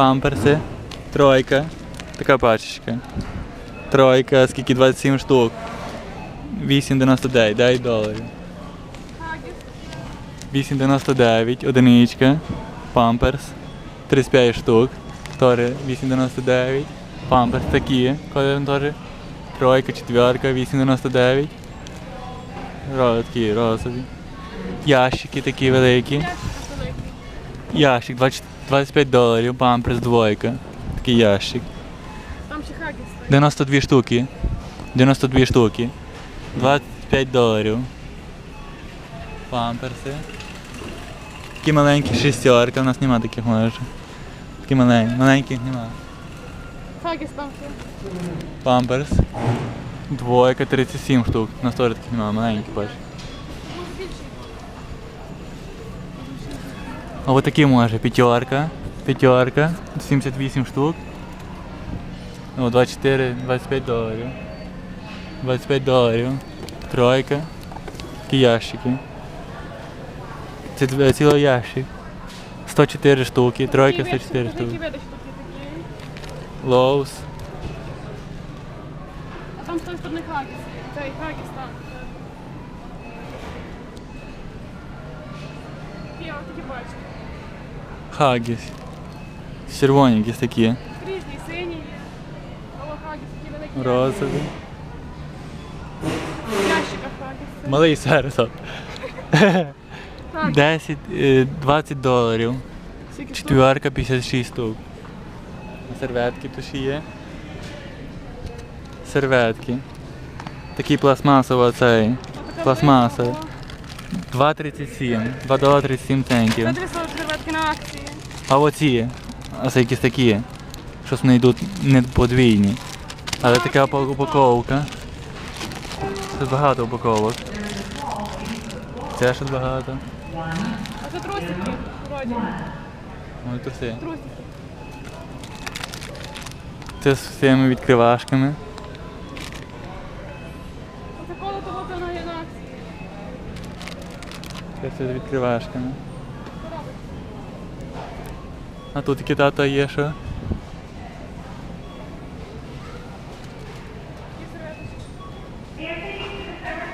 памперси, тройка, така пачечка. Тройка, скільки? 27 штук. 8,99, 9 доларів. 8,99, одиничка, памперс, 35 штук, теж 8,99, памперс такі, коли теж тройка, четверка, 8,99. Ро- Такі розові. Ящики такі великі. Ящик 20 25 доларів, памперс двойка. Такий ящик. Там ще хаки стоять. 92 штуки. 92 штуки. 25 доларів. Памперси. Такі маленькі шестерка, у нас нема таких майже. Такі маленькі, маленьких нема. Хагіс там ще. Памперс. Двойка, 37 штук. У нас теж таких нема, маленькі бач. А от такі може, п'ятерка. П'ятерка, 78 штук. О, 24, 25 доларів. 25 доларів. Тройка. Такі ящики. Це цілий ящик. 104 штуки, тройка 104 штуки. Лоус. А там з тої сторони хагіс. Цей хагіс там. Такі бачу. Хагіс. Червоні якісь такі. Різні, сині є. Алло, хагіс, такі великі. Розові. В ящиках хагіс. Малий. Так, 10, е, 20 доларів. скільки штук? Четверка 56 штук. Серветки тут ще є. Серветки. Такі пластмасово цей. Пластмаса. Велика. 2,37. 2 долари 37 центів. Це 300 на акції. А оці, а це якісь такі, що вони йдуть не подвійні. Але така упа- упаковка. Тут багато упаковок. Це ще багато. А це трусики, вроді. Ой, труси. Трусики. Це з цими відкривашками. Це все з відкривашками. А тут такі тата є що? Такі серветочки.